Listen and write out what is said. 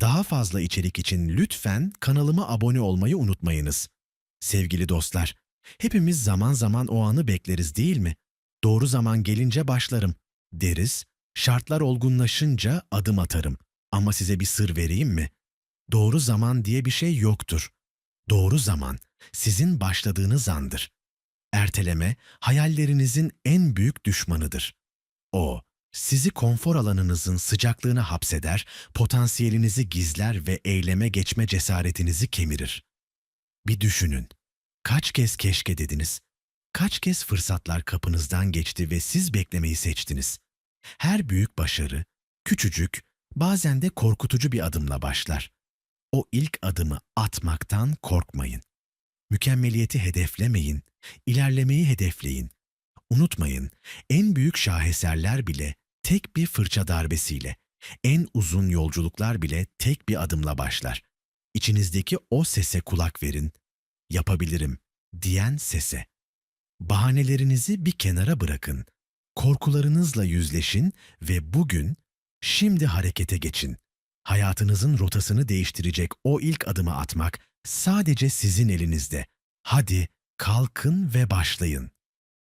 Daha fazla içerik için lütfen kanalıma abone olmayı unutmayınız. Sevgili dostlar, hepimiz zaman zaman o anı bekleriz değil mi? Doğru zaman gelince başlarım deriz, şartlar olgunlaşınca adım atarım. Ama size bir sır vereyim mi? Doğru zaman diye bir şey yoktur. Doğru zaman sizin başladığınız andır. Erteleme hayallerinizin en büyük düşmanıdır. O, sizi konfor alanınızın sıcaklığına hapseder, potansiyelinizi gizler ve eyleme geçme cesaretinizi kemirir. Bir düşünün. Kaç kez keşke dediniz? Kaç kez fırsatlar kapınızdan geçti ve siz beklemeyi seçtiniz? Her büyük başarı, küçücük, bazen de korkutucu bir adımla başlar. O ilk adımı atmaktan korkmayın. Mükemmeliyeti hedeflemeyin, ilerlemeyi hedefleyin. Unutmayın, en büyük şaheserler bile tek bir fırça darbesiyle, en uzun yolculuklar bile tek bir adımla başlar. İçinizdeki o sese kulak verin. Yapabilirim diyen sese. Bahanelerinizi bir kenara bırakın. Korkularınızla yüzleşin ve bugün, şimdi harekete geçin. Hayatınızın rotasını değiştirecek o ilk adımı atmak sadece sizin elinizde. Hadi kalkın ve başlayın.